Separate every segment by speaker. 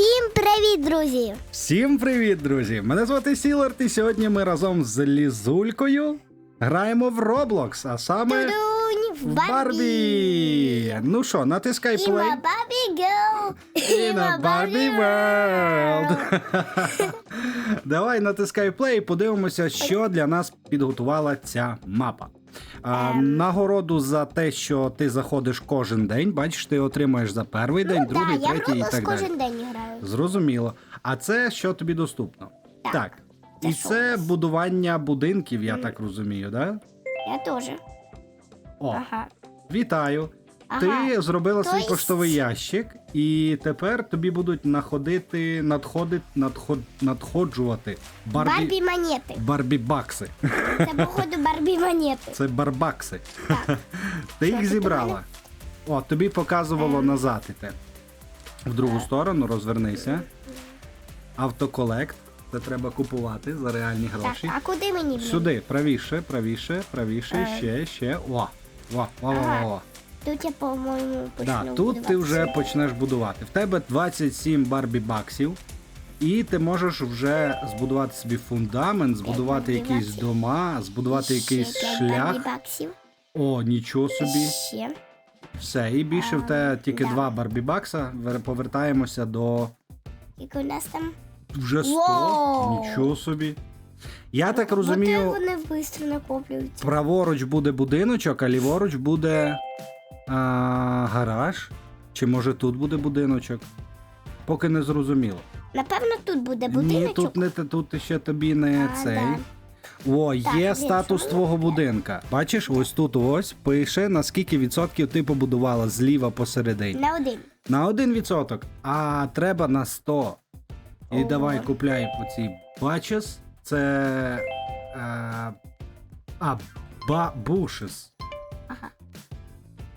Speaker 1: Всім привіт, друзі!
Speaker 2: Всім привіт, друзі! Мене звати Сілард, і сьогодні ми разом з Лізулькою граємо в Roblox, а саме
Speaker 1: Тудунь в Барбі!
Speaker 2: Барбі. Ну що, натискай
Speaker 1: І на Барбі
Speaker 2: І на Барбі World. Давай натискай play і подивимося, що для нас підготувала ця мапа. А,
Speaker 1: Ем.
Speaker 2: Нагороду за те, що ти заходиш кожен день. Бачиш, ти отримаєш за перший день,
Speaker 1: Ну,
Speaker 2: другий,
Speaker 1: да, я
Speaker 2: третій і так далі.
Speaker 1: кожен день граю.
Speaker 2: Зрозуміло. А це що тобі доступно?
Speaker 1: Так. Це
Speaker 2: І це
Speaker 1: нас?
Speaker 2: будування будинків, я
Speaker 1: mm.
Speaker 2: так розумію, да?
Speaker 1: Я теж.
Speaker 2: О,
Speaker 1: Ага.
Speaker 2: вітаю.
Speaker 1: Ага.
Speaker 2: Ти зробила свій
Speaker 1: єсть-
Speaker 2: поштовий ящик, і тепер тобі будуть находити, надходити, надход, надходжувати барбі,
Speaker 1: Барбі монети.
Speaker 2: барбі бакси.
Speaker 1: Це, походу, Барбі монети.
Speaker 2: Це барбакси.
Speaker 1: Так.
Speaker 2: Ти їх
Speaker 1: тут у
Speaker 2: зібрала.
Speaker 1: мене?
Speaker 2: О, тобі показувало
Speaker 1: Ем.
Speaker 2: назад іти. В другу сторону розвернися. Автоколект. Це треба купувати за реальні
Speaker 1: Так,
Speaker 2: гроші.
Speaker 1: а куди мені? блін?
Speaker 2: Сюди, правіше, правіше, правіше,
Speaker 1: Е.
Speaker 2: ще, ще. О, о, о, о,
Speaker 1: Ага.
Speaker 2: о.
Speaker 1: Тут я, по-моєму, почну
Speaker 2: Да, тут ти вже почнеш будувати. В тебе 27 барбі баксів, і ти можеш вже збудувати собі фундамент, збудувати
Speaker 1: барбі
Speaker 2: якісь
Speaker 1: баксів.
Speaker 2: дома, збудувати
Speaker 1: Ще
Speaker 2: якийсь
Speaker 1: п'ять
Speaker 2: шлях.
Speaker 1: Барбі баксів.
Speaker 2: О, нічого собі.
Speaker 1: Ще.
Speaker 2: Все, і більше в тебе тільки
Speaker 1: да.
Speaker 2: два барбі бакса. Вер- Повертаємося до
Speaker 1: Скільки у нас там?
Speaker 2: вже 100.
Speaker 1: Вау!
Speaker 2: Нічого собі. Я так
Speaker 1: Бо
Speaker 2: розумію,
Speaker 1: вони швидко накоплюються.
Speaker 2: праворуч буде будиночок, а ліворуч буде а, гараж. Чи може тут буде будиночок? Поки не зрозуміло.
Speaker 1: Напевно, тут буде
Speaker 2: Ні, тут не тут ще тобі не
Speaker 1: А,
Speaker 2: цей.
Speaker 1: да.
Speaker 2: О,
Speaker 1: Так,
Speaker 2: є
Speaker 1: він
Speaker 2: статус твого будинка. Бачиш, ось тут ось пише, на скільки відсотків ти побудувала зліва посередині.
Speaker 1: На один.
Speaker 2: На один відсоток, а треба на 100. І
Speaker 1: Ого.
Speaker 2: давай купляй оці бачес. Це. Е, а, ба, бушес.
Speaker 1: Ага.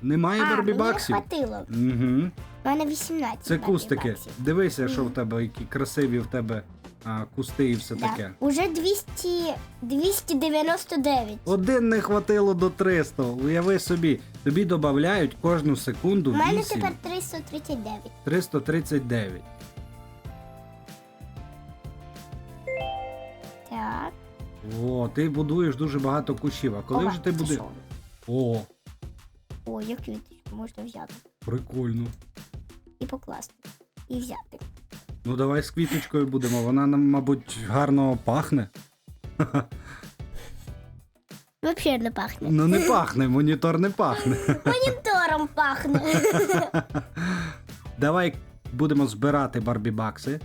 Speaker 2: Немає
Speaker 1: а,
Speaker 2: барбі
Speaker 1: мені хватило.
Speaker 2: Угу.
Speaker 1: У мене 18
Speaker 2: Це
Speaker 1: барбі
Speaker 2: кустики.
Speaker 1: баксів.
Speaker 2: Дивися, що в тебе, які красиві в тебе а, кусти і все
Speaker 1: Да.
Speaker 2: таке.
Speaker 1: Уже 200, 299.
Speaker 2: Один не хватило до 300. Уяви собі, тобі додають кожну секунду
Speaker 1: У мене
Speaker 2: 8.
Speaker 1: тепер 339.
Speaker 2: 339.
Speaker 1: Так.
Speaker 2: О, ти будуєш дуже багато кущів. А коли
Speaker 1: Ова,
Speaker 2: вже ти будеш. О,
Speaker 1: О, як квіточку можна взяти.
Speaker 2: прикольно.
Speaker 1: І покласти. І взяти.
Speaker 2: Ну давай з квіточкою будемо. Вона нам, мабуть, гарно пахне.
Speaker 1: Взагалі не пахне.
Speaker 2: Ну не пахне, монітор не пахне.
Speaker 1: Монітором пахне.
Speaker 2: Давай будемо збирати барбі-бакси.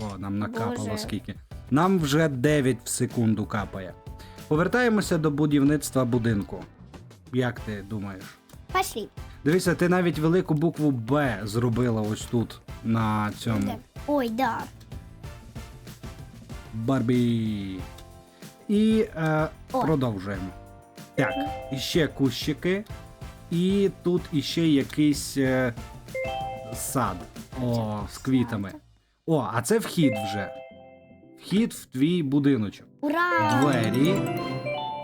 Speaker 2: О, нам накапало
Speaker 1: Боже.
Speaker 2: скільки. Нам вже 9 в секунду капає. Повертаємося до будівництва будинку. Як ти думаєш?
Speaker 1: Пошли.
Speaker 2: Дивися, ти навіть велику букву Б зробила ось тут, на цьому.
Speaker 1: Ой, да.
Speaker 2: Барбі. І е,
Speaker 1: О.
Speaker 2: продовжуємо. Так, іще кущики. І тут іще якийсь е, сад. О, з квітами. О, а це вхід вже. Вхід в твій будиночок.
Speaker 1: Ура!
Speaker 2: Двері.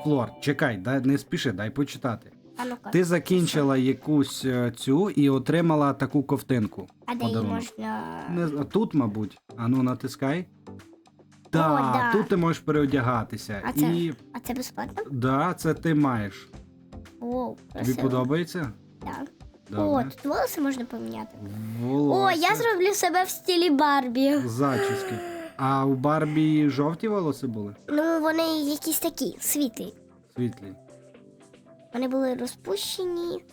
Speaker 2: Флор, чекай, дай, не спіши, дай почитати.
Speaker 1: А ну-ка.
Speaker 2: Ти закінчила якусь е, цю і отримала таку ковтинку.
Speaker 1: А де її
Speaker 2: подарунок.
Speaker 1: можна.
Speaker 2: Не, тут, мабуть. Ану, натискай. Да,
Speaker 1: да.
Speaker 2: тут ти можеш переодягатися.
Speaker 1: А це?
Speaker 2: І
Speaker 1: А це безплатно?
Speaker 2: да, це ти маєш.
Speaker 1: О,
Speaker 2: Тобі
Speaker 1: красиво.
Speaker 2: подобається?
Speaker 1: Так. О, тут волоси можна поміняти. О, я зроблю себе в стилі Барбі.
Speaker 2: зачіски. А у Барбі жовті волоси були?
Speaker 1: Ну, вони якісь такі, світлі.
Speaker 2: Світлі.
Speaker 1: Вони були розпущені.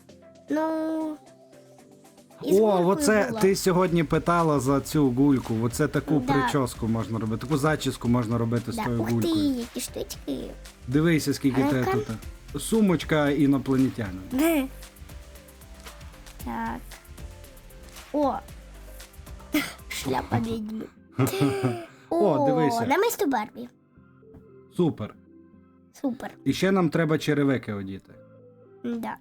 Speaker 1: Ну. і
Speaker 2: О, оце
Speaker 1: була.
Speaker 2: ти сьогодні питала за цю гульку. Оце таку
Speaker 1: Да.
Speaker 2: прическу можна робити, таку зачіску можна робити з
Speaker 1: Да.
Speaker 2: тою
Speaker 1: Ух ти, які штучки.
Speaker 2: Дивися, скільки тебе тут. Сумочка інопланетянина.
Speaker 1: Так. О! Шляпа відьми.
Speaker 2: О, дивися.
Speaker 1: Намисто Барбі.
Speaker 2: Супер.
Speaker 1: Супер.
Speaker 2: І ще нам треба черевики одіти.
Speaker 1: Да.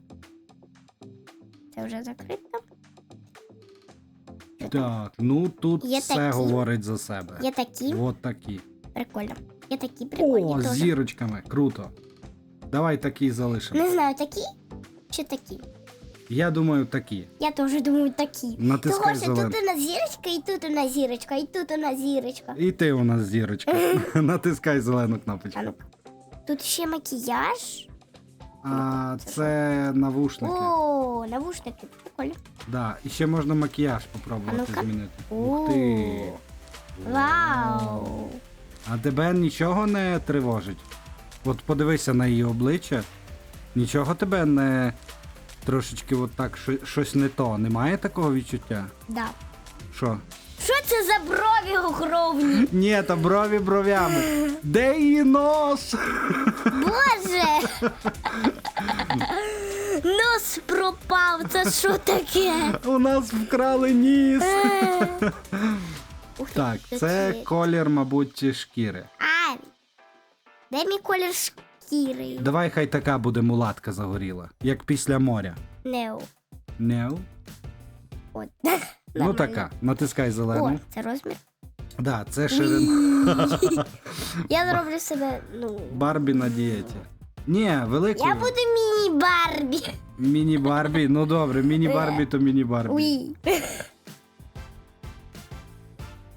Speaker 1: Це вже закрито.
Speaker 2: Так, ну тут
Speaker 1: Є
Speaker 2: все
Speaker 1: такі.
Speaker 2: говорить за себе.
Speaker 1: Є такі.
Speaker 2: От такі.
Speaker 1: Прикольно. Є такі прикольні
Speaker 2: О, з
Speaker 1: теж.
Speaker 2: зірочками. Круто. Давай такі залишимо.
Speaker 1: Не знаю, такі чи такі.
Speaker 2: Я думаю, такі.
Speaker 1: Я теж думаю такі.
Speaker 2: Натискай
Speaker 1: Того, що
Speaker 2: зелену.
Speaker 1: тут у нас зірочка, і тут у нас зірочка, і тут у нас зірочка.
Speaker 2: І ти у нас зірочка. Натискай зелену кнопочку.
Speaker 1: А Тут ще макіяж.
Speaker 2: А це навушники.
Speaker 1: О, навушники. Прикольно.
Speaker 2: Да. І ще можна макіяж попробувати
Speaker 1: А ну-ка.
Speaker 2: змінити. Ух ти.
Speaker 1: Вау.
Speaker 2: А тебе нічого не тривожить? От подивися на її обличчя. Нічого тебе не трошечки от так щось- щось не то. Немає такого відчуття?
Speaker 1: Да.
Speaker 2: Що?
Speaker 1: Що це за брові огромні?
Speaker 2: Ні, та брові бровями. Де її нос?
Speaker 1: Боже! Нос пропав, це що таке?
Speaker 2: У нас вкрали ніс.
Speaker 1: Е. Ух ти,
Speaker 2: Так,
Speaker 1: це
Speaker 2: це колір, мабуть, шкіри.
Speaker 1: А, де мій колір шкіри?
Speaker 2: Давай хай така буде мулатка загоріла, як після моря.
Speaker 1: Нео.
Speaker 2: Неу?
Speaker 1: От.
Speaker 2: Ну така, натискай
Speaker 1: О,
Speaker 2: зелену.
Speaker 1: це розмір.
Speaker 2: Да, це ширина.
Speaker 1: Я зроблю себе, ну.
Speaker 2: Барбі на дієті. Ні, велику.
Speaker 1: Я буду міні-барбі.
Speaker 2: Міні-барбі. Ну добре, міні-барбі то міні-барбі.
Speaker 1: Уй.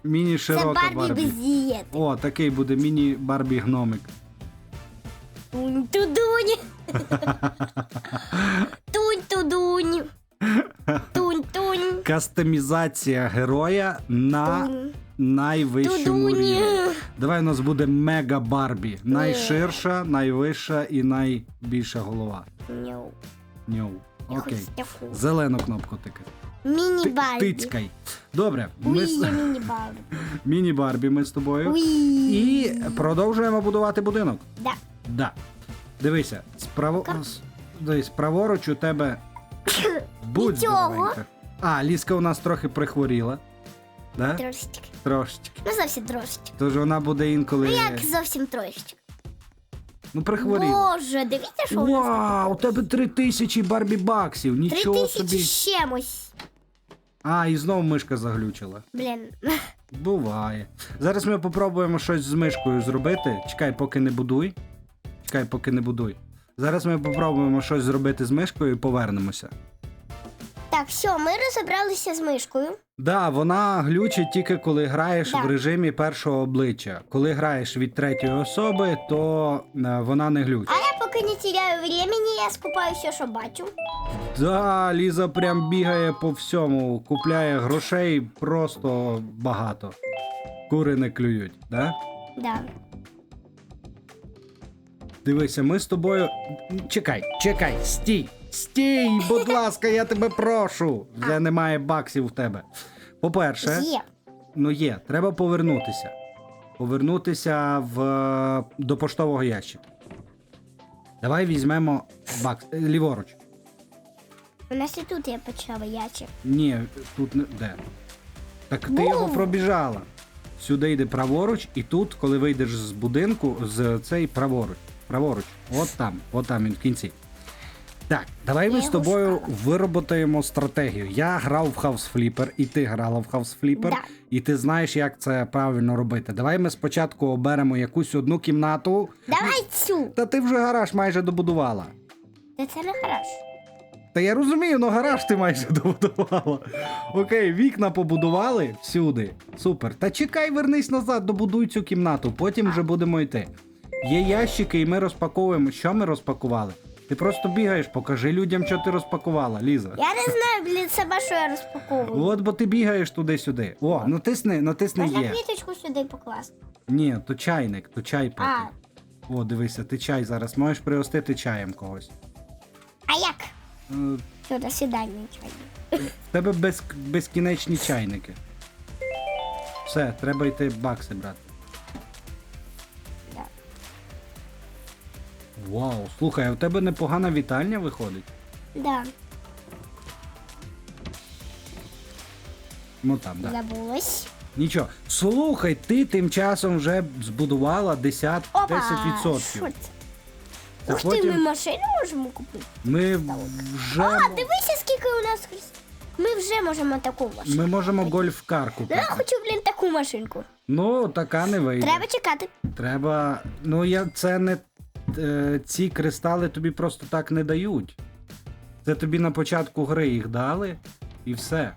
Speaker 2: Міні
Speaker 1: Це
Speaker 2: широка
Speaker 1: барбі,
Speaker 2: барбі.
Speaker 1: без дієти.
Speaker 2: О, такий буде міні-барбі гномик.
Speaker 1: Тунь тудунь. Тунь тудунь. Тунь тунь.
Speaker 2: Кастомізація героя на
Speaker 1: Тунь.
Speaker 2: найвищому
Speaker 1: Тудунь.
Speaker 2: рівні. Давай у нас буде мега Барбі. Найширша, найвища і найбільша голова.
Speaker 1: Ньоу.
Speaker 2: Ньоу. Окей.
Speaker 1: хочу таку.
Speaker 2: Зелену кнопку тикай. Ти-
Speaker 1: Міні-барбі.
Speaker 2: Тицькай. Добре, ми
Speaker 1: Уй,
Speaker 2: з...
Speaker 1: я міні-барбі.
Speaker 2: міні-барбі ми з тобою.
Speaker 1: Уй.
Speaker 2: І продовжуємо будувати будинок.
Speaker 1: Да.
Speaker 2: Да. Дивися, справо... С- дивись, праворуч у тебе. Будь
Speaker 1: Нічого.
Speaker 2: здоровенька. А, ліска у нас трохи прихворіла. Да?
Speaker 1: Трошечки.
Speaker 2: Трошечки.
Speaker 1: Ну зовсім трошечки.
Speaker 2: Тож вона буде інколи.
Speaker 1: Ну як зовсім трошечки.
Speaker 2: Ну, прихворіла.
Speaker 1: Боже, дивіться, що у нас
Speaker 2: Вау, у тебе три тисячі барбі баксів.
Speaker 1: Три
Speaker 2: Нічого
Speaker 1: тисячі
Speaker 2: собі.
Speaker 1: з чимось.
Speaker 2: А, і знову мишка заглючила.
Speaker 1: Блін.
Speaker 2: Буває. Зараз ми попробуємо щось з мишкою зробити. Чекай, поки не будуй. Чекай, поки не будуй. Зараз ми попробуємо щось зробити з мишкою і повернемося.
Speaker 1: Так, все, ми розібралися з мишкою.
Speaker 2: Да, вона глючить тільки коли граєш
Speaker 1: Да.
Speaker 2: в режимі першого обличчя. Коли граєш від третьої особи, то е, вона не глючить.
Speaker 1: А я поки не теряю времени, я скупаю все, що бачу.
Speaker 2: Да, Ліза прям бігає по всьому, купляє грошей просто багато. Кури не клюють, да?
Speaker 1: Да.
Speaker 2: Дивися, ми з тобою. Чекай, чекай, стій! Стій, будь ласка, я тебе прошу. Вже немає баксів в тебе. По-перше,
Speaker 1: Є.
Speaker 2: ну є, треба повернутися. Повернутися в... до поштового ящика. Давай візьмемо бакс. е, Ліворуч.
Speaker 1: У нас і тут я почала ящик.
Speaker 2: Ні, тут не де. Так ти
Speaker 1: Бу!
Speaker 2: його пробіжала. Сюди йде праворуч, і тут, коли вийдеш з будинку, з цей праворуч. Праворуч. От там, от там він в кінці. Так, давай ми з тобою вироботаємо стратегію. Я грав в House Flipper, і ти грала в House Flipper,
Speaker 1: Да.
Speaker 2: і ти знаєш, як це правильно робити. Давай ми спочатку оберемо якусь одну кімнату.
Speaker 1: Давай цю.
Speaker 2: Та ти вже гараж майже добудувала.
Speaker 1: Та це не хорошо.
Speaker 2: Та я розумію, ну гараж ти майже добудувала. Окей, вікна побудували всюди. Супер. Та чекай, вернись назад, добудуй цю кімнату, потім вже будемо йти. Є ящики, і ми розпаковуємо. Що ми розпакували? Ти просто бігаєш, покажи людям, що ти розпакувала, Ліза.
Speaker 1: Я не знаю, блін, сама, що я розпаковую.
Speaker 2: От, бо ти бігаєш туди-сюди. О, натисни, натисни
Speaker 1: Можна
Speaker 2: є.
Speaker 1: квіточку сюди покласти.
Speaker 2: Ні, то чайник, то чай пити.
Speaker 1: А.
Speaker 2: О, дивися, ти чай зараз можеш пригостити чаєм когось.
Speaker 1: А як?
Speaker 2: Е,
Speaker 1: Все, до свидання, чайник.
Speaker 2: В тебе без, безкінечні чайники. Все, треба йти бакси брати. Вау, слухай, а в тебе непогана вітальня виходить.
Speaker 1: Да,
Speaker 2: Ну там, да.
Speaker 1: забулась.
Speaker 2: Нічого. Слухай, ти тим часом вже збудувала 10,
Speaker 1: Опа,
Speaker 2: 10%.
Speaker 1: що це?
Speaker 2: Це
Speaker 1: Ух ти,
Speaker 2: потім
Speaker 1: ми машину можемо купити.
Speaker 2: ми вже
Speaker 1: А, дивися, скільки у нас. Ми вже можемо таку машину.
Speaker 2: ми можемо гольф-кар
Speaker 1: Ну,
Speaker 2: купити.
Speaker 1: я хочу, блін, таку машинку.
Speaker 2: Ну, така не вийде.
Speaker 1: Треба чекати.
Speaker 2: Треба. Ну, я це не. Е, Ці кристали тобі просто так не дають. Це тобі на початку гри їх дали, і все.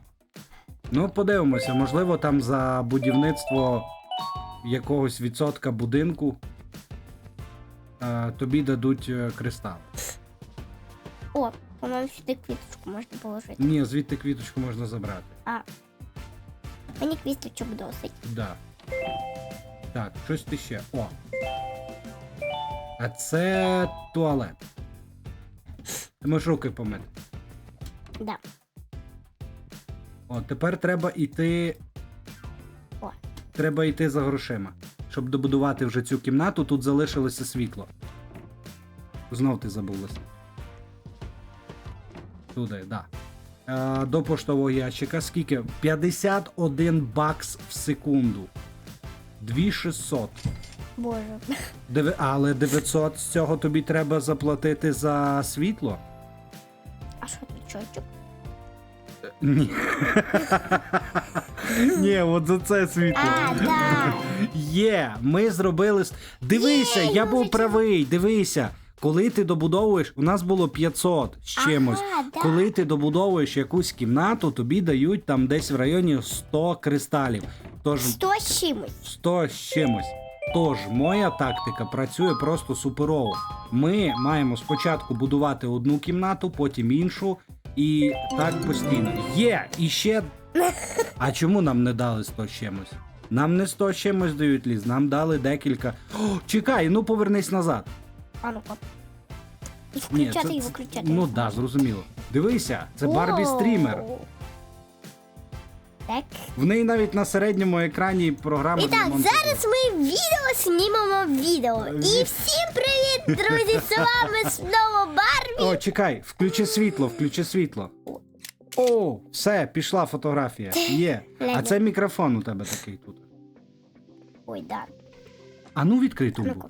Speaker 2: Ну, подивимося, можливо, там за будівництво якогось відсотка будинку е, тобі дадуть е, кристал.
Speaker 1: О, по-моєму, сюди квіточку можна положити.
Speaker 2: Ні, звідти квіточку можна забрати.
Speaker 1: А. Мені квіточок досить.
Speaker 2: Да. Так, щось ти ще. О. А це туалет. Ти можеш руки помити.
Speaker 1: Да.
Speaker 2: О, тепер треба йти.
Speaker 1: О.
Speaker 2: Треба йти за грошима. Щоб добудувати вже цю кімнату, тут залишилося світло. Знов ти забулася. Туди, да. Е, до поштового ящика скільки? 51 бакс в секунду. 2600.
Speaker 1: Боже.
Speaker 2: Диви... Але 900 з цього тобі треба заплатити за світло?
Speaker 1: А що тут чочок?
Speaker 2: Ні. Ні, от за це світло.
Speaker 1: А, да.
Speaker 2: Є, ми зробили. с- Дивися, я
Speaker 1: ну
Speaker 2: був правий, дивися. Коли ти добудовуєш, у нас було 500 з чимось.
Speaker 1: Ага, да.
Speaker 2: Коли ти добудовуєш якусь кімнату, тобі дають там десь в районі 100 кристалів. Тож
Speaker 1: Сто з чимось.
Speaker 2: 100 з чимось. Тож, моя тактика працює просто суперово. Ми маємо спочатку будувати одну кімнату, потім іншу, і так постійно. Є! І ще. А чому нам не дали 100 чимось? Нам не 100 чимось дають ліс, нам дали декілька. О, чекай, ну повернись назад.
Speaker 1: А ну-ка. І
Speaker 2: Ні,
Speaker 1: включати
Speaker 2: це-
Speaker 1: і виключати.
Speaker 2: Ну да, зрозуміло. Дивися, це Барбі стрімер.
Speaker 1: О. Так.
Speaker 2: В неї навіть на середньому екрані програма.
Speaker 1: І так, зараз ми відео знімемо відео. І всім привіт, друзі! З вами знову Барбі.
Speaker 2: О, чекай, включи світло, включи світло. О, все, пішла фотографія. Є. А це мікрофон у тебе такий тут.
Speaker 1: Ой, да.
Speaker 2: А ну відкрий тумбу.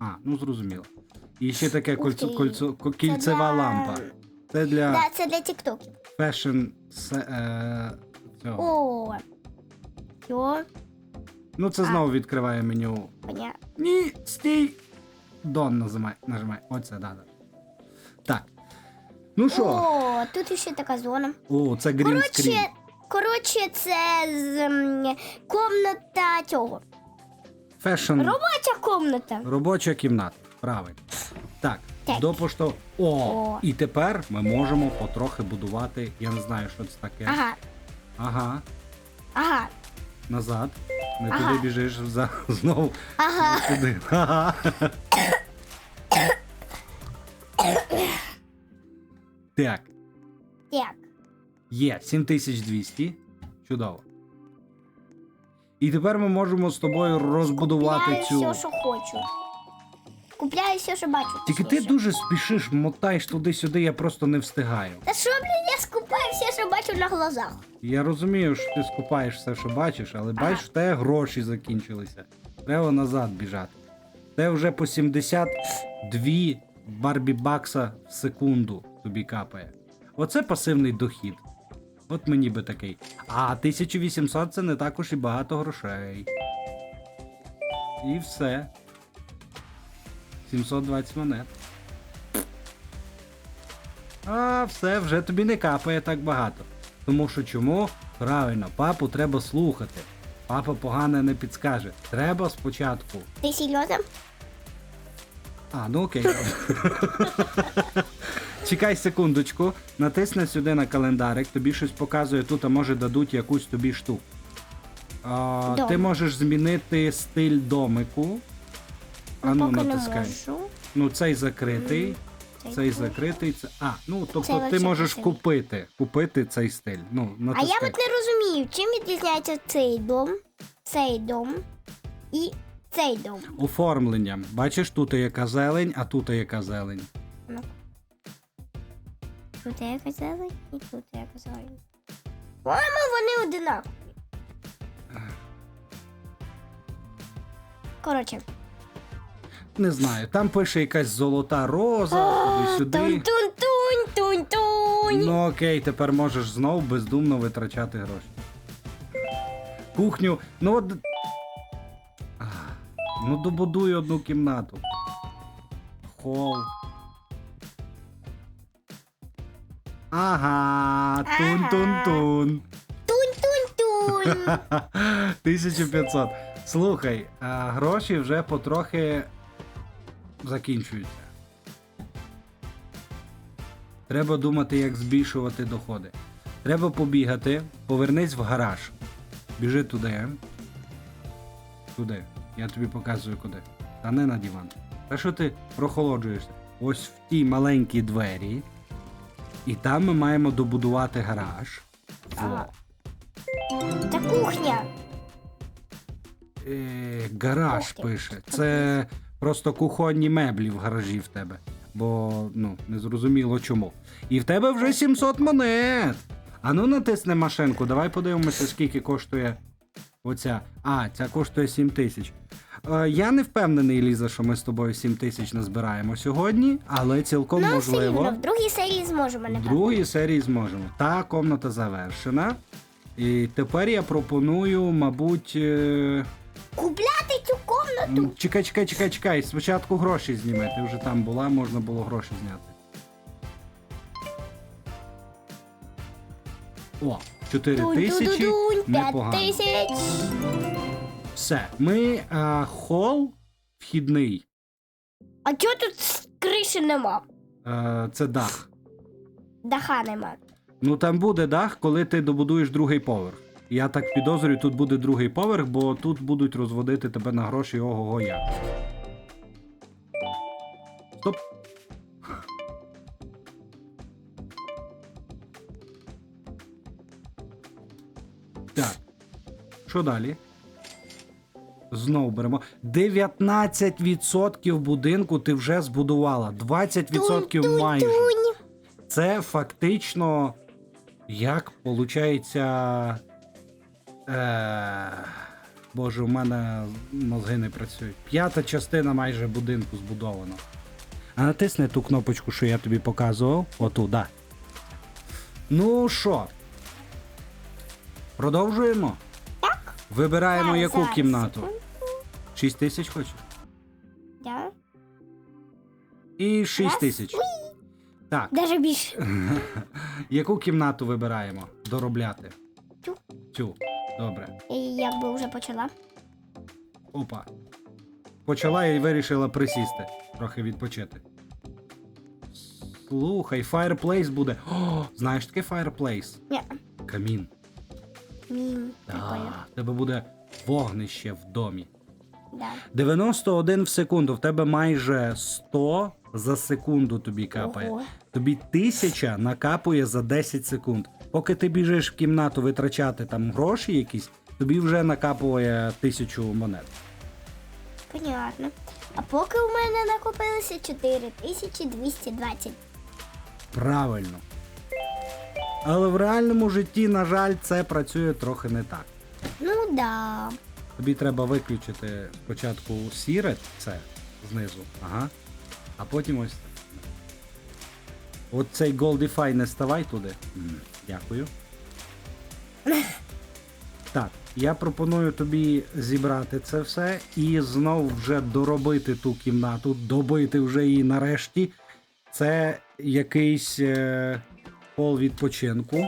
Speaker 2: А, ну зрозуміло. І ще таке кольцо, кольцо, ко-
Speaker 1: Це
Speaker 2: кільцева
Speaker 1: для-
Speaker 2: лампа. Це для
Speaker 1: Да, це для
Speaker 2: фешн. се- Е, цього.
Speaker 1: О. Все,
Speaker 2: Ну це знову відкриває меню.
Speaker 1: понятно.
Speaker 2: Ні, стій. Дон нажимай, нажимай. Оце, да, да. Так. Ну що?
Speaker 1: О, тут ще така зона.
Speaker 2: О, це грін скрін.
Speaker 1: Коротше, коротше, це з м, комната цього.
Speaker 2: Фешн.
Speaker 1: Робоча комната.
Speaker 2: Робоча кімната. Правильно. Так,
Speaker 1: Так.
Speaker 2: до поштов. О,
Speaker 1: О.
Speaker 2: І тепер ми можемо потрохи будувати. Я не знаю, що це таке.
Speaker 1: Ага,
Speaker 2: Ага.
Speaker 1: ага,
Speaker 2: Назад. Не
Speaker 1: Ага.
Speaker 2: туди біжиш за знову
Speaker 1: ага.
Speaker 2: туди. Ага. так,
Speaker 1: Так.
Speaker 2: є 7200. Чудово. І тепер ми можемо з тобою розбудувати
Speaker 1: Купляю
Speaker 2: цю.
Speaker 1: все, що хочу. Купляю все, що бачу.
Speaker 2: Тільки ти
Speaker 1: точніше.
Speaker 2: дуже спішиш, мотаєш туди-сюди, я просто не встигаю.
Speaker 1: Та що, блін, я скупаю все, що бачу на глазах.
Speaker 2: Я розумію, що ти скупаєш все, що бачиш, але бачиш, в тебе гроші закінчилися. Треба назад біжати. Це вже по 72 барбі бакса в секунду тобі капає. Оце пасивний дохід. От мені би такий. А 1800 це не також і багато грошей. І все. 720 монет. А все, вже тобі не капає так багато. Тому що чому? Правильно, папу треба слухати. Папа погано не підскаже. Треба спочатку.
Speaker 1: Ти серйозно?
Speaker 2: А, ну окей. Чекай секундочку, натисни сюди на календарик, тобі щось показує тут, а може дадуть якусь тобі штуку. А,
Speaker 1: Дом.
Speaker 2: ти можеш змінити стиль домику. А ну
Speaker 1: Поки не
Speaker 2: натискай.
Speaker 1: можу.
Speaker 2: Ну, цей закритий.
Speaker 1: Цей
Speaker 2: Цей закритий. Це... А, ну
Speaker 1: Цей
Speaker 2: тобто ти
Speaker 1: вообще
Speaker 2: можеш
Speaker 1: красивий.
Speaker 2: купити. Купити цей стиль. Ну,
Speaker 1: А я от не розумію, чим відрізняється цей дом, цей дом і цей дом.
Speaker 2: Оформленням. Бачиш, тут яка зелень, а тут яка зелень.
Speaker 1: Тут я казала, і тут я казала. По-моєму, вони одинакові. Коротше.
Speaker 2: Не знаю, там пише якась золота роза, туди-сюди.
Speaker 1: Тун-тун-тунь, тунь-тунь.
Speaker 2: Ну окей, тепер можеш знов бездумно витрачати гроші. Кухню. Ну от. А, Ну добудуй одну кімнату. Хол. Ага, тун-тун-тун.
Speaker 1: Тунь-тунь-тунь.
Speaker 2: 1500. Слухай, а гроші вже потрохи закінчуються. Треба думати, як збільшувати доходи. Треба побігати, повернись в гараж. Біжи туди. Туди. Я тобі показую куди. Та не на диван. Та що ти прохолоджуєшся? Ось в ті маленькі двері. І там ми маємо добудувати гараж. Во.
Speaker 1: Це кухня.
Speaker 2: Е, гараж пише. Це просто кухонні меблі в гаражі в тебе. Бо ну, не зрозуміло чому. І в тебе вже 700 монет. А ну натисни машинку, давай подивимося, скільки коштує оця. А, ця коштує 7 тисяч. Е, я не впевнений, Ліза, що ми з тобою 7 тисяч назбираємо сьогодні, але цілком
Speaker 1: Ну, все
Speaker 2: можливо.
Speaker 1: рівно, в другій серії зможемо,
Speaker 2: В
Speaker 1: напевно.
Speaker 2: другій серії зможемо. Та комната завершена. І тепер я пропоную, мабуть. е,
Speaker 1: Купляти цю комнату.
Speaker 2: М, Чекай, чекай, чекай, чекай. Спочатку гроші зніми. Ти вже там була, можна було гроші зняти. О, 4 тисячі. Непогано.
Speaker 1: тисяч.
Speaker 2: Все. Ми а, хол вхідний.
Speaker 1: А чого тут криші нема?
Speaker 2: А, це дах.
Speaker 1: Даха нема.
Speaker 2: Ну там буде дах, коли ти добудуєш другий поверх. Я так підозрюю, тут буде другий поверх, бо тут будуть розводити тебе на гроші ого-го як. Стоп. Так. Що далі? Знову беремо. 19% будинку ти вже збудувала. 20% майже. Це фактично, як виходить. Е... Боже, у мене мозги не працюють. П'ята частина майже будинку збудована. А натисни ту кнопочку, що я тобі показував. Оту, да. Ну що? Продовжуємо?
Speaker 1: Так.
Speaker 2: Вибираємо яку
Speaker 1: зараз,
Speaker 2: кімнату?
Speaker 1: секунду.
Speaker 2: 6 тисяч хочеш?
Speaker 1: Да.
Speaker 2: І 6 тисяч. Так.
Speaker 1: Даже більше.
Speaker 2: Яку кімнату вибираємо доробляти?
Speaker 1: Цю.
Speaker 2: Цю. Добре.
Speaker 1: І як би вже почала.
Speaker 2: Опа. Почала і вирішила присісти. Трохи відпочити. Слухай, fireplace буде. О, знаєш таке fireplace?
Speaker 1: Ні.
Speaker 2: Камін.
Speaker 1: Мін. Прикольно.
Speaker 2: Так, в тебе буде вогнище в домі.
Speaker 1: Да.
Speaker 2: 91 в секунду. В тебе майже 100 за секунду тобі капає.
Speaker 1: Ого.
Speaker 2: Тобі тисяча накапує за 10 секунд. Поки ти біжиш в кімнату витрачати там гроші якісь, тобі вже накапує тисячу монет.
Speaker 1: Понятно. А поки у мене накопилося 4220.
Speaker 2: Правильно. Але в реальному житті, на жаль, це працює трохи не так.
Speaker 1: Ну да.
Speaker 2: Тобі треба виключити спочатку сіре це знизу, ага. А потім ось. це. От цей Goldify не ставай туди. Дякую. Так, я пропоную тобі зібрати це все і знов вже доробити ту кімнату, добити вже її нарешті. Це якийсь е, пол відпочинку.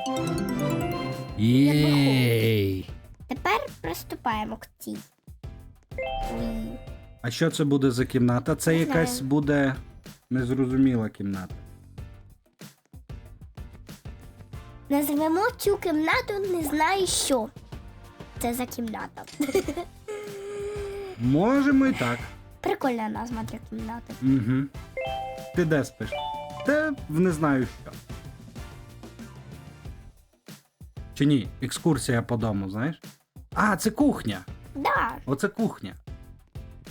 Speaker 2: Єй!
Speaker 1: Тепер приступаємо к цій.
Speaker 2: А що це буде за кімната? Це
Speaker 1: Не
Speaker 2: якась
Speaker 1: знаю.
Speaker 2: буде незрозуміла кімната.
Speaker 1: Назвемо цю кімнату не знаю що. Це за кімната.
Speaker 2: Можемо і так.
Speaker 1: Прикольна назва для кімнати.
Speaker 2: Угу. Ти де спиш? Та в не знаю що. Чи ні? Екскурсія по дому, знаєш? А, це кухня.
Speaker 1: Да.
Speaker 2: Оце кухня.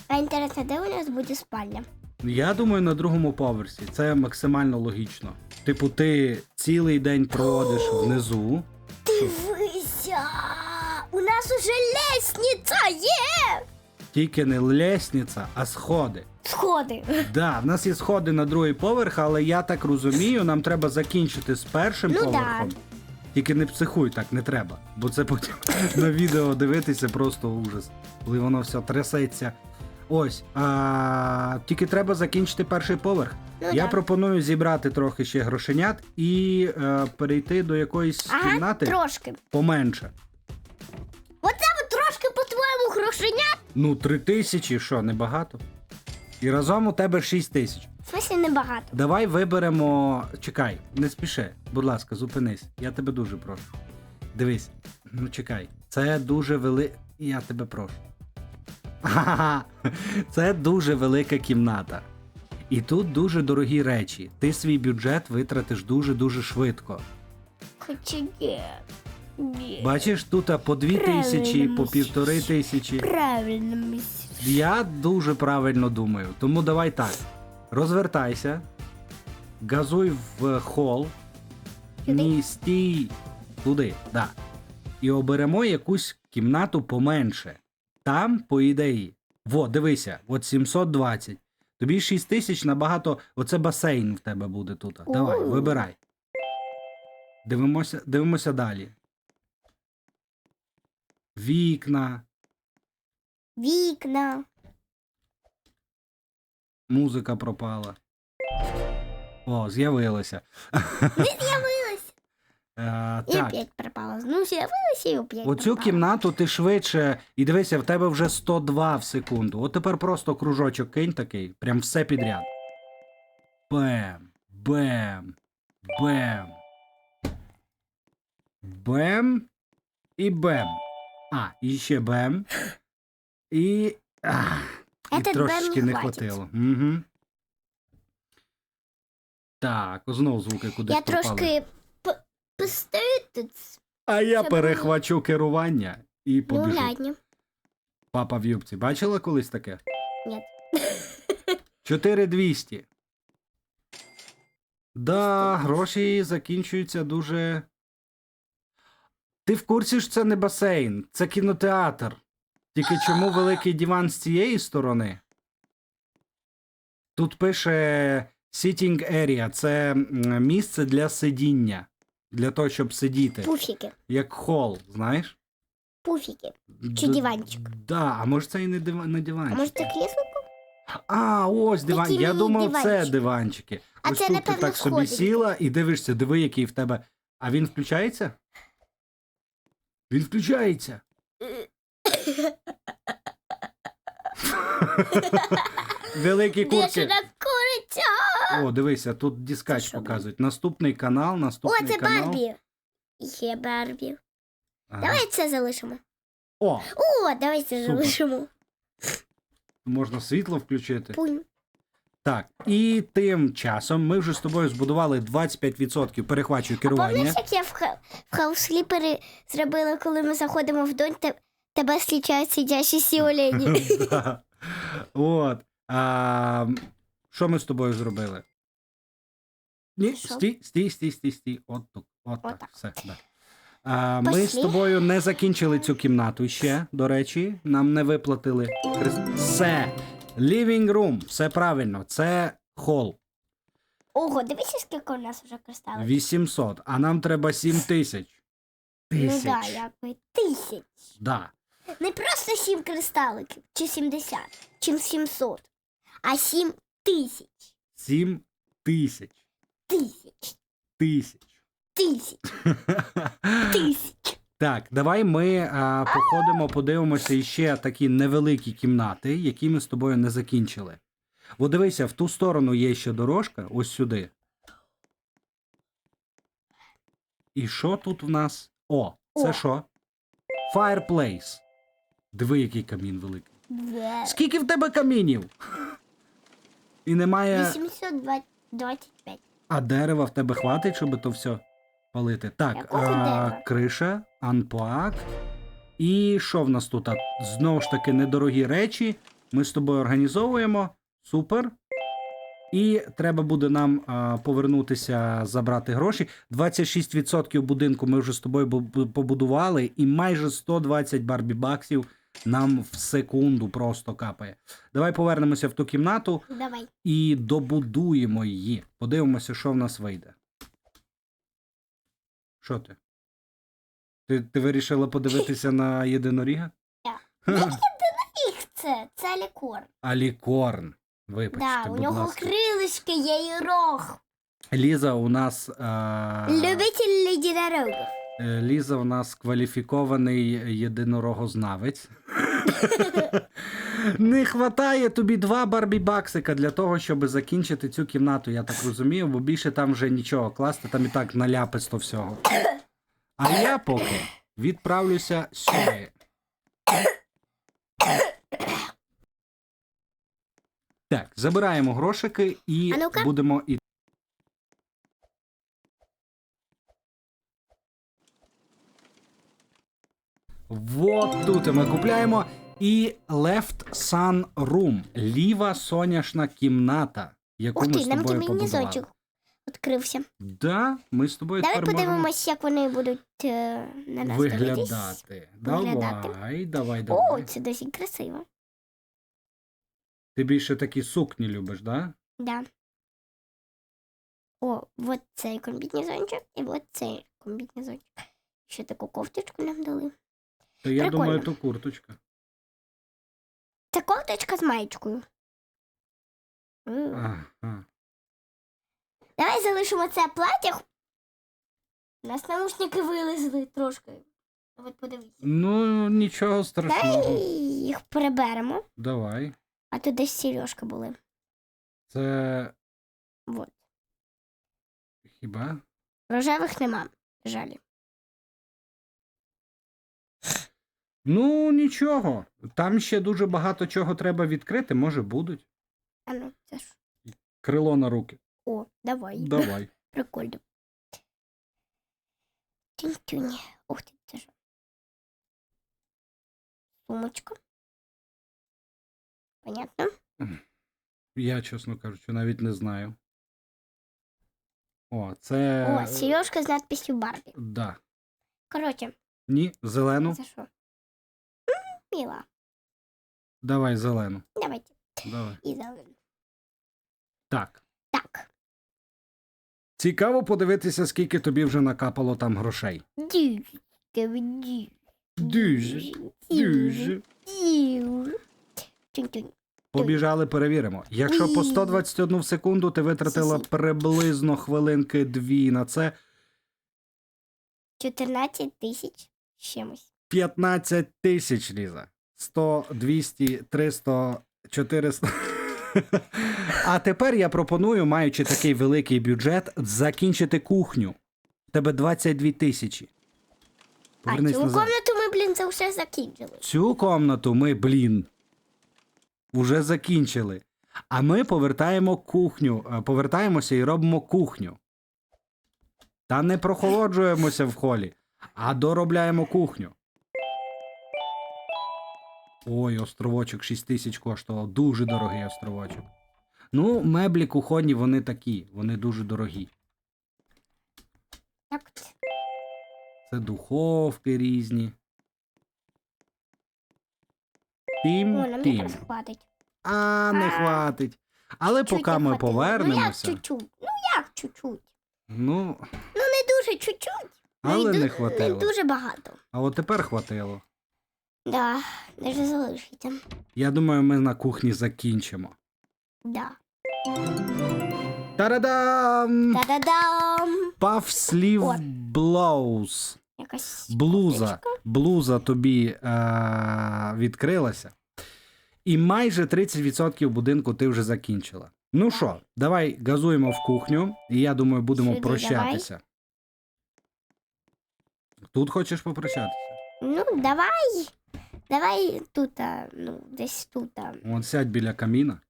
Speaker 1: А інтересно, де у нас буде спальня?
Speaker 2: Я думаю, на другому поверсі. Це максимально логічно. Типу, ти цілий день проводиш внизу.
Speaker 1: Дивися! У нас уже лестниця є!
Speaker 2: Тільки не лестниця, а сходи.
Speaker 1: Сходи.
Speaker 2: Да, в нас є сходи на другий поверх, але я так розумію, нам треба закінчити з першим
Speaker 1: Ну да.
Speaker 2: поверхом. Тільки не психуй, так не треба. Бо це потім на відео дивитися просто ужас. Коли воно все трясеться. Ось. А, тільки треба закінчити перший поверх. Я пропоную зібрати трохи ще грошенят і е, перейти до якоїсь
Speaker 1: Ага,
Speaker 2: кімнати
Speaker 1: трошки.
Speaker 2: поменше.
Speaker 1: Оце от трошки по-твоєму грошенят.
Speaker 2: Ну, три тисячі, що, небагато? І разом у тебе шість тисяч.
Speaker 1: В смысле небагато.
Speaker 2: Давай виберемо. Чекай, не спіши, будь ласка, зупинись. Я тебе дуже прошу. Дивись, ну чекай, це дуже вели. Я тебе прошу. Це дуже велика кімната. І тут дуже дорогі речі. Ти свій бюджет витратиш дуже-дуже швидко.
Speaker 1: Хоча ні. Ні.
Speaker 2: Бачиш, тут по дві тисячі, по півтори тисячі.
Speaker 1: Правильно, місяць.
Speaker 2: Я дуже правильно думаю. Тому давай так. Розвертайся, газуй в хол,
Speaker 1: Сюди?
Speaker 2: ні, стій туди, да. І оберемо якусь кімнату поменше. Там, по ідеї. Во, дивися, от 720. Тобі 6 тисяч набагато. Оце басейн в тебе буде тут. Давай, вибирай. Дивимося, дивимося далі. Вікна,
Speaker 1: Вікна.
Speaker 2: музика пропала. О, з'явилося.
Speaker 1: Не з'явилась.
Speaker 2: Е,
Speaker 1: І
Speaker 2: так,
Speaker 1: опять пропала. Ну, з'явилася і опять
Speaker 2: оцю
Speaker 1: пропала.
Speaker 2: кімнату ти швидше. І дивися, в тебе вже 102 в секунду. От тепер просто кружочок кинь такий, прям все підряд. Бем, бем, бем. Бем і бем. А, і ще бем. І. Ах, і
Speaker 1: Этот
Speaker 2: трошечки не
Speaker 1: хватить.
Speaker 2: хватило. Угу. Так, знов звуки кудись
Speaker 1: Я
Speaker 2: пропали.
Speaker 1: трошки
Speaker 2: А я
Speaker 1: щоб
Speaker 2: перехвачу керування і побіжу.
Speaker 1: глядні.
Speaker 2: Папа в юбці. Бачила колись таке?
Speaker 1: Ні.
Speaker 2: 4200. Да, гроші закінчуються дуже. Ти в курсі ж це не басейн, це кінотеатр. Тільки чому великий диван з цієї сторони? Тут пише sitting area це місце для сидіння. Для того, щоб сидіти.
Speaker 1: Пуфіки.
Speaker 2: Як хол, знаєш?
Speaker 1: Пуфіки. Чи
Speaker 2: Д-
Speaker 1: диванчик?
Speaker 2: Да, а може це і не, дива... не
Speaker 1: А
Speaker 2: диванчик.
Speaker 1: може це крісло?
Speaker 2: А, ось диван.
Speaker 1: Такі
Speaker 2: Я думав, це
Speaker 1: міні-диванчики.
Speaker 2: диванчики.
Speaker 1: А
Speaker 2: ось
Speaker 1: це,
Speaker 2: тут
Speaker 1: напевно,
Speaker 2: ти так собі
Speaker 1: сходинки.
Speaker 2: сіла і дивишся, диви, який в тебе. А він включається? Він включається. Великі курки.
Speaker 1: Бешена.
Speaker 2: О, дивися, тут дискач
Speaker 1: що,
Speaker 2: показують. Наступний канал,
Speaker 1: О,
Speaker 2: наступний
Speaker 1: це
Speaker 2: канал.
Speaker 1: Барбі. Є Барбі.
Speaker 2: Ага.
Speaker 1: Давай це залишимо.
Speaker 2: О,
Speaker 1: О, давай це
Speaker 2: Супер.
Speaker 1: залишимо.
Speaker 2: можна світло включити.
Speaker 1: Пунь.
Speaker 2: Так, і тим часом ми вже з тобою збудували 25% перехвачую
Speaker 1: А
Speaker 2: керування.
Speaker 1: пам'ятаєш, як я в, ха- в зробила, коли ми заходимо в дом, те, тебе злічають сидячі сі олені.
Speaker 2: Да. От. А, що ми з тобою зробили? Ні,
Speaker 1: Що?
Speaker 2: стій, стій, стій, стій, стій. От тут. От так.
Speaker 1: Отак.
Speaker 2: Все, да. А, ми з
Speaker 1: Пошли.
Speaker 2: тобою не закінчили цю кімнату ще, до речі, нам не виплатили. Христ- Все. Living room, все правильно, це хол.
Speaker 1: Ого, дивися, скільки у нас вже кристалів.
Speaker 2: 800, а нам треба 7 тисяч.
Speaker 1: Ну
Speaker 2: Тисяч.
Speaker 1: да, якби тисяч.
Speaker 2: Да.
Speaker 1: Не просто сім кристаликів, чи 70, чи 700, а сім тисяч.
Speaker 2: 7 тисяч.
Speaker 1: Тисяч.
Speaker 2: Тисяч.
Speaker 1: Тисяч. Тисяч.
Speaker 2: Так, давай ми а, походимо, подивимося іще такі невеликі кімнати, які ми з тобою не закінчили. Бо дивися, в ту сторону є ще дорожка, ось сюди. І що тут в нас? О, це
Speaker 1: О.
Speaker 2: що? Fireplace. Диви, який камін великий. Скільки в тебе камінів? І немає.
Speaker 1: 825.
Speaker 2: А дерева в тебе хватить, щоб то все палити. Так,
Speaker 1: Якого
Speaker 2: а,
Speaker 1: дерева?
Speaker 2: криша, анпак. І що в нас тут? А, Знову ж таки, недорогі речі. Ми з тобою організовуємо. Супер. І треба буде нам а, повернутися, забрати гроші. 26% будинку ми вже з тобою бу- бу- побудували, і майже 120 барбі баксів нам в секунду просто капає. Давай повернемося в ту кімнату
Speaker 1: Давай.
Speaker 2: і добудуємо її. Подивимося, що в нас вийде. Що ти? Ти, ти вирішила подивитися на єдиноріга? Ха-ха.
Speaker 1: Це? Це лікор.
Speaker 2: Алікорн. Вибачте,
Speaker 1: Да, у нього
Speaker 2: ласка.
Speaker 1: крилишки є і рог.
Speaker 2: Ліза у нас. Е...
Speaker 1: Любитель єдинорогів.
Speaker 2: Е, Ліза у нас кваліфікований єдинорогознавець. Не хватає тобі два Барбі Баксика для того, щоб закінчити цю кімнату, я так розумію, бо більше там вже нічого класти, там і так наляписто всього. А я поки відправлюся сюди. Так, забираємо грошики і будемо і. Вот тут ми купляємо. І Left Sun Room. Ліва соняшна кімната, яку
Speaker 1: Ух
Speaker 2: ми
Speaker 1: ти,
Speaker 2: з
Speaker 1: нам
Speaker 2: тобою побудували.
Speaker 1: комбінезончик відкрився.
Speaker 2: Да, ми з тобою
Speaker 1: Давай
Speaker 2: тепер можемо
Speaker 1: подивимось, як вони будуть е, на нас дивитись.
Speaker 2: виглядати.
Speaker 1: Виглядати.
Speaker 2: Давай, давай,
Speaker 1: О,
Speaker 2: давай.
Speaker 1: це досить красиво.
Speaker 2: Ти більше такі сукні любиш, да?
Speaker 1: Да. О, вот цей комбінезончик і вот цей комбінезончик. Ще таку кофточку нам дали.
Speaker 2: То я
Speaker 1: Прикольно.
Speaker 2: думаю, то курточка.
Speaker 1: Це кофточка з маєчкою. М.
Speaker 2: Ага.
Speaker 1: Давай залишимо це плаття. У нас наушники вилезли трошки. От подивись.
Speaker 2: Ну, нічого страшного.
Speaker 1: Давай їх приберемо,
Speaker 2: Давай.
Speaker 1: а то десь сережки були.
Speaker 2: Це
Speaker 1: Вот.
Speaker 2: хіба?
Speaker 1: Рожевих нема, жалі.
Speaker 2: Ну, нічого. Там ще дуже багато чого треба відкрити, може будуть.
Speaker 1: А ну, це ж.
Speaker 2: Крило на руки.
Speaker 1: О, давай.
Speaker 2: Давай.
Speaker 1: Прикольно. Тюнь-тюнь. Ух ти, це ж. Сумочка. Понятно?
Speaker 2: Я, чесно кажучи, навіть не знаю. О, це.
Speaker 1: О, сережка з надписью Барбі.
Speaker 2: Да.
Speaker 1: Коротше,
Speaker 2: Ні, зелену.
Speaker 1: це що? М, Міла.
Speaker 2: Давай зелену.
Speaker 1: Давайте.
Speaker 2: Давай.
Speaker 1: І зелену.
Speaker 2: Так.
Speaker 1: Так.
Speaker 2: Цікаво подивитися, скільки тобі вже накапало там грошей.
Speaker 1: Дуже. Дуже.
Speaker 2: Дуже. Дуже.
Speaker 1: Дуже.
Speaker 2: Побіжали, перевіримо. Якщо по
Speaker 1: Ні.
Speaker 2: 121 в секунду ти витратила приблизно хвилинки дві на це
Speaker 1: 14 тисяч чимось.
Speaker 2: 15 тисяч, Ліза. 100, 200, 300, 400. А тепер я пропоную, маючи такий великий бюджет, закінчити кухню. Тебе 22 тисячі.
Speaker 1: А цю
Speaker 2: назад.
Speaker 1: комнату ми, блін, це все закінчили.
Speaker 2: Цю комнату ми, блін, уже закінчили. А ми повертаємо кухню, е, повертаємося і робимо кухню. Та не прохолоджуємося в холі, а доробляємо кухню. Ой, островочок 6 тисяч коштував. Дуже дорогий островочок. Ну, меблі кухонні, вони такі, вони дуже дорогі.
Speaker 1: Так.
Speaker 2: Це духовки різні. Тім, тім. А, не
Speaker 1: А.
Speaker 2: хватить. Але
Speaker 1: Чуть
Speaker 2: поки
Speaker 1: не
Speaker 2: ми
Speaker 1: хватило. Ну як
Speaker 2: повернемося,
Speaker 1: чуть-чуть? Ну як чуть-чуть?
Speaker 2: ну,
Speaker 1: Ну не дуже чуть-чуть. Ну,
Speaker 2: але
Speaker 1: ду-
Speaker 2: не хватило.
Speaker 1: Не дуже багато.
Speaker 2: А от тепер хватило.
Speaker 1: Да, даже залишиться.
Speaker 2: Я думаю, ми на кухні закінчимо.
Speaker 1: Да.
Speaker 2: Та-да-дам!
Speaker 1: Та-да-дам!
Speaker 2: Puff Sleeve
Speaker 1: О. Якась
Speaker 2: Блуза.
Speaker 1: кофточка.
Speaker 2: Блуза тобі е- відкрилася. І майже 30% будинку ти вже закінчила. Ну що, давай газуємо в кухню, і я думаю, будемо
Speaker 1: Сюди
Speaker 2: прощатися. Тут хочеш попрощатися?
Speaker 1: Ну, давай. Давай тут, а, ну, десь тут. а.
Speaker 2: От сядь біля каміна.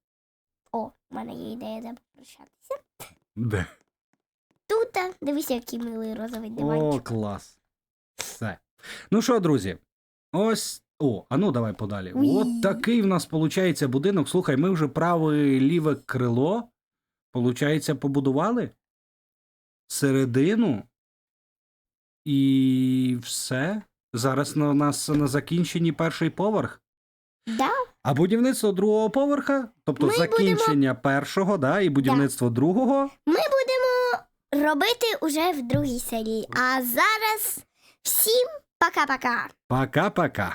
Speaker 1: О, у мене є ідея, де попрощатися.
Speaker 2: Де?
Speaker 1: Тут, а, дивися, який милий розовий
Speaker 2: О,
Speaker 1: диванчик.
Speaker 2: клас. Все. Ну що, друзі, ось. О, а ну давай подалі.
Speaker 1: Уй.
Speaker 2: От такий в нас виходить будинок. Слухай, ми вже праве і ліве крило, получається, побудували. Середину. І все. Зараз на нас на закінченні перший поверх.
Speaker 1: Да?
Speaker 2: А будівництво другого поверха, тобто
Speaker 1: Ми
Speaker 2: закінчення першого, да, і будівництво другого.
Speaker 1: Ми будемо робити уже в другій серії. А зараз всім пока-пока.
Speaker 2: Пока-пока.